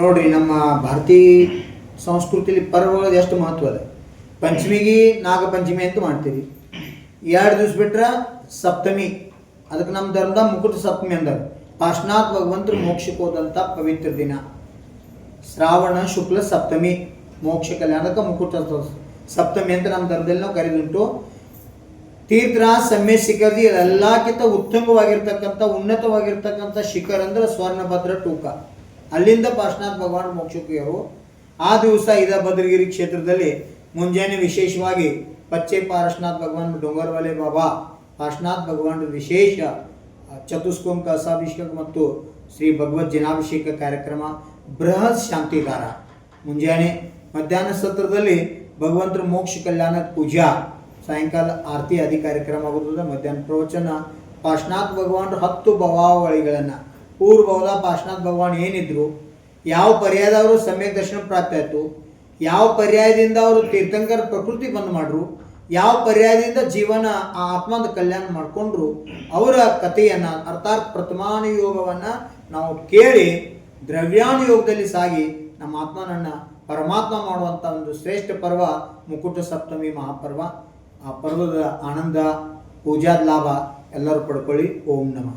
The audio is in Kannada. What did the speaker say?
ನೋಡ್ರಿ ನಮ್ಮ ಭಾರತೀಯ ಸಂಸ್ಕೃತಿಲಿ ಪರ್ವಗಳು ಎಷ್ಟು ಮಹತ್ವ ಅದ ಪಂಚಮಿಗೆ ನಾಗಪಂಚಮಿ ಅಂತ ಮಾಡ್ತೀವಿ. ಎರಡು ದಿವ್ಸ ಬಿಟ್ರೆ ಸಪ್ತಮಿ. ಅದಕ್ಕೆ ನಮ್ಮ ಧರ್ಮದ ಮುಕುಟ ಸಪ್ತಮಿ ಅಂದರು ಪಾಶ್ನಾಥ್ ಭಗವಂತರು ಮೋಕ್ಷಕ್ಕೆ ಹೋದಂಥ ಪವಿತ್ರ ದಿನ. ಶ್ರಾವಣ, ಶುಕ್ಲ, ಸಪ್ತಮಿ. ಮೋಕ್ಷ ಕಲ್ಯಾಣಕ್ಕೆ ಮುಕುಟ ಸಪ್ತಮಿ ಅಂತ ನಮ್ಮ ಧರ್ಮದಲ್ಲಿ ನಾವು ಕರೆದುಂಟು. ತೀರ್ಥ, ಸಮ್ಯ, ಶಿಖರದಿ ಎಲ್ಲಕ್ಕಿಂತ ಉತ್ತಮವಾಗಿರ್ತಕ್ಕಂಥ ಉನ್ನತವಾಗಿರ್ತಕ್ಕಂಥ ಶಿಖರ್ ಅಂದ್ರೆ ಸ್ವರ್ಣಭದ್ರ ಟೂಕ. ಅಲ್ಲಿಂದ ಪಾರ್ಶ್ವನಾಥ್ ಭಗವಾನ್ ಮೋಕ್ಷಕ್ಕಿಯರು ಆ ದಿವಸ ಇದ ಭದ್ರಗಿರಿ ಕ್ಷೇತ್ರದಲ್ಲಿ ಮುಂಜಾನೆ ವಿಶೇಷವಾಗಿ ಪಚ್ಚೆ ಪಾರ್ಶ್ವನಾಥ್ ಭಗವಾನ್ ಡೊಂಗರ್ವಾಲೆ ಬಾಬಾ, ಪಾರ್ಶ್ವನಾಥ್ ಭಗವಾನ್ ವಿಶೇಷ ಚತುಷ್ಕೋಂ ಕಸಾಭಿಷೇಕ ಮತ್ತು ಶ್ರೀ ಭಗವದ್ ಜನಾಭಿಷೇಕ ಕಾರ್ಯಕ್ರಮ, ಬೃಹತ್ ಶಾಂತಿದಾರ ಮುಂಜಾನೆ ಮಧ್ಯಾಹ್ನ ಸತ್ರದಲ್ಲಿ ಭಗವಂತರ ಮೋಕ್ಷ ಕಲ್ಯಾಣ ಪೂಜಾ, ಸಾಯಂಕಾಲ ಆರತಿ ಆದಿ ಕಾರ್ಯಕ್ರಮ ಆಗುತ್ತದೆ. ಮಧ್ಯಾಹ್ನ ಪ್ರವಚನ ಪಾಶ್ನಾಥ್ ಭಗವಾನ್ ಹತ್ತು ಭವಾವಳಿಗಳನ್ನು ಪೂರ್ವದ ಪಾಶ್ನಾಥ್ ಭಗವಾನ್ ಏನಿದ್ರು, ಯಾವ ಪರ್ಯಾಯದ ಅವರು ಸಮ್ಯಕ್ ದರ್ಶನ ಪ್ರಾಪ್ತಿ ಆಯಿತು, ಯಾವ ಪರ್ಯಾಯದಿಂದ ಅವರು ತೀರ್ಥಂಕರ ಪ್ರಕೃತಿ ಬಂದ್ ಮಾಡ್ರು, ಯಾವ ಪರ್ಯಾಯದಿಂದ ಜೀವನ ಆ ಆತ್ಮದ ಕಲ್ಯಾಣ ಮಾಡಿಕೊಂಡ್ರು, ಅವರ ಕಥೆಯನ್ನು ಅರ್ಥಾತ್ ಪ್ರಥಮಾನುಯೋಗವನ್ನು ನಾವು ಕೇಳಿ ದ್ರವ್ಯಾನುಯೋಗದಲ್ಲಿ ಸಾಗಿ ನಮ್ಮ ಆತ್ಮನನ್ನು ಪರಮಾತ್ಮ ಮಾಡುವಂಥ ಒಂದು ಶ್ರೇಷ್ಠ ಪರ್ವ ಮುಕುಟ ಸಪ್ತಮಿ ಮಹಾಪರ್ವ. ಆ ಪರ್ವದ ಆನಂದ, ಪೂಜಾದ ಲಾಭ ಎಲ್ಲರೂ ಪಡ್ಕೊಳ್ಳಿ. ಓಂ ನಮಃ.